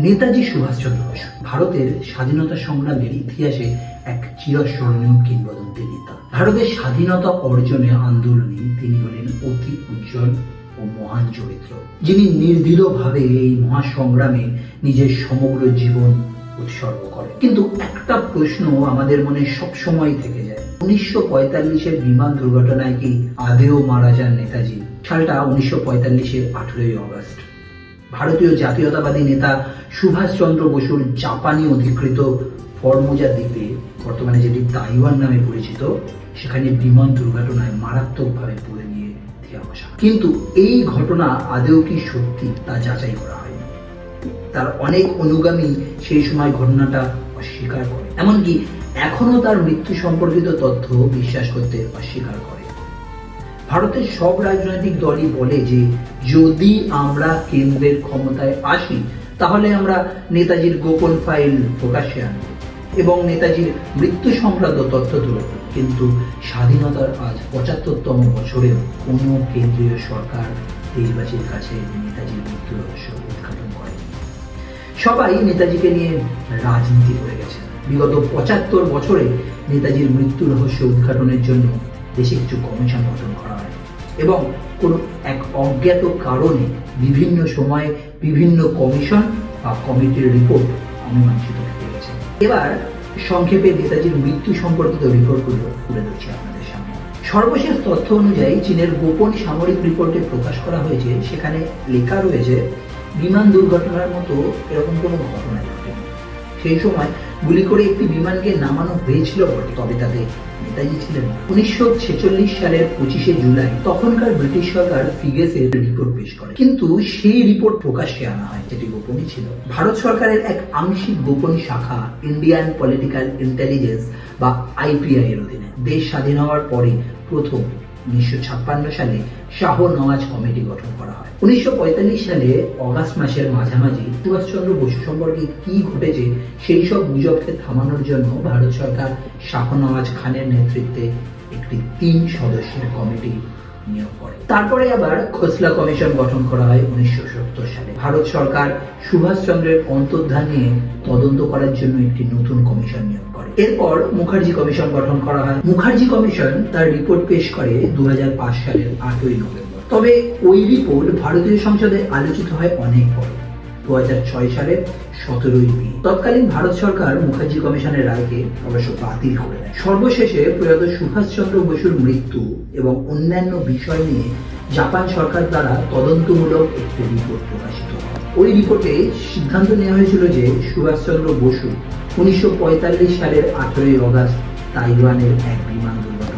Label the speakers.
Speaker 1: নেতাজি সুভাষচন্দ্র বসু, ভারতের স্বাধীনতা সংগ্রামের ইতিহাসে এক চিরস্মরণীয় কিংবদন্তি নেতা। ভারতের স্বাধীনতা অর্জনে আন্দোলনে তিনি হলেন অতি উজ্জ্বল ও মহান চরিত্র। যিনি নির্দৃঢ়ভাবে এই মহাসংগ্রামে নিজের সমগ্র জীবন উৎসর্গ করেন। কিন্তু একটা প্রশ্ন আমাদের মনে সব সময় থেকে যায়। উনিশশো পঁয়তাল্লিশের বিমান দুর্ঘটনায় কি আদেও মারা যান নেতাজি? সালটা উনিশশো পঁয়তাল্লিশের আঠেরোই অগস্ট। ভারতীয় জাতীয়তাবাদী নেতা সুভাষচন্দ্র বসুর জাপানি অধিকৃত ফরমোজা দ্বীপে, বর্তমানে যেটি তাইওয়ান নামে পরিচিত, সেখানে বিমান দুর্ঘটনায় মারাত্মকভাবে পড়ে গিয়ে ধ্বংসা কিন্তু এই ঘটনা আদেও কি সত্যি তা যাচাই করা হয়নি। তার অনেক অনুগামী সেই সময় ঘটনাটা অস্বীকার করে। এমনকি এখনও তার মৃত্যু সম্পর্কিত তথ্য বিশ্বাস করতে অস্বীকার করে। ভারতের সব রাজনৈতিক দলই বলে যে, যদি আমরা কেন্দ্রের ক্ষমতায় আসি, তাহলে আমরা নেতাজির গোপন ফাইল প্রকাশ্যে আনব এবং নেতাজির মৃত্যু সংক্রান্ত তথ্য তুলে কিন্তু স্বাধীনতার আজ পঁচাত্তরতম বছরেও কোনো কেন্দ্রীয় সরকার দেশবাসীর কাছে নেতাজির মৃত্যু রহস্য উদ্ঘাটন করেনি। সবাই নেতাজিকে নিয়ে রাজনীতি করে গেছেন। বিগত পঁচাত্তর বছরে নেতাজির মৃত্যু রহস্য উদ্ঘাটনের জন্য দেশে কিছু কমিশন গঠন করা হয়। এবং কোনো এক অজ্ঞাত কারণে বিভিন্ন সময়ে বিভিন্ন কমিশন বা কমিটির রিপোর্ট অমীমাংসিত গেছে। এবার সংক্ষেপে নেতাজির মৃত্যু সম্পর্কিত রিপোর্টগুলো তুলে ধরছি আপনাদের সামনে। সর্বশেষ তথ্য অনুযায়ী চীনের গোপন সামরিক রিপোর্টে প্রকাশ করা হয়েছে, সেখানে লেখা রয়েছে, বিমান দুর্ঘটনার মতো এরকম কোনো ঘটনা ঘটেনি। সেই সময় গুলি করে একটি বিমানকে নামানো হয়েছিল বটে, তবে তাতে নেতাজি ছিলেন। উনিশশো ছেচল্লিশ সালের পঁচিশে জুলাই তখনকার ব্রিটিশ সরকার ফিগেসের রিপোর্ট পেশ করে। কিন্তু সেই রিপোর্ট প্রকাশ্যে আনা হয়, যেটি গোপনই ছিল। ভারত সরকারের এক আংশিক গোপন শাখা ইন্ডিয়ান পলিটিক্যাল ইন্টেলিজেন্স বা আইপিআই এর অধীনে। দেশ স্বাধীন হওয়ার পরে প্রথম উনিশশো ছাপ্পান্ন সালে শাহ নওয়াজ কমিটি গঠন করা হয়। উনিশশো পঁয়তাল্লিশ সালে অগাস্ট মাসের মাঝামাঝি সুভাষচন্দ্র বসু সম্পর্কে কি ঘটেছে সেই সব গুজবকে থামানোর জন্য ভারত সরকার শাহ নওয়াজ খানের নেতৃত্বে একটি তিন সদস্যের কমিটি নিয়োগ করে। তারপরে আবার খোসলা কমিশন গঠন করা হয় উনিশশো সালে। ভারত সরকার সুভাষচন্দ্রের অন্তর্ধান নিয়ে তদন্ত করার জন্য একটি নতুন কমিশন নিয়োগ করে। এরপর মুখার্জি কমিশন গঠন করা হয়। মুখার্জি কমিশন তার রিপোর্ট পেশ করে দু হাজার পাঁচ সালের আটই নভেম্বর। তবে ওই রিপোর্ট ভারতীয় সংসদে আলোচিত হয় অনেক পরে। দু সালে সতেরোই মে। তৎকালীন ভারত সরকার মুখার্জি কমিশনের রায়কে অবশ্য বাতিল করে দেয়। সর্বশেষে প্রয়াত বসুর মৃত্যু এবং অন্যান্য বিষয় নিয়ে জাপান সরকার দ্বারা তদন্তমূলক একটি রিপোর্ট প্রকাশিত ওই রিপোর্টে সিদ্ধান্ত নেওয়া হয়েছিল যে সুভাষচন্দ্র বসু উনিশশো পঁয়তাল্লিশ সালের আঠেরোই অগাস্ট তাইওয়ানের এক বিমান দুর্ঘটনায়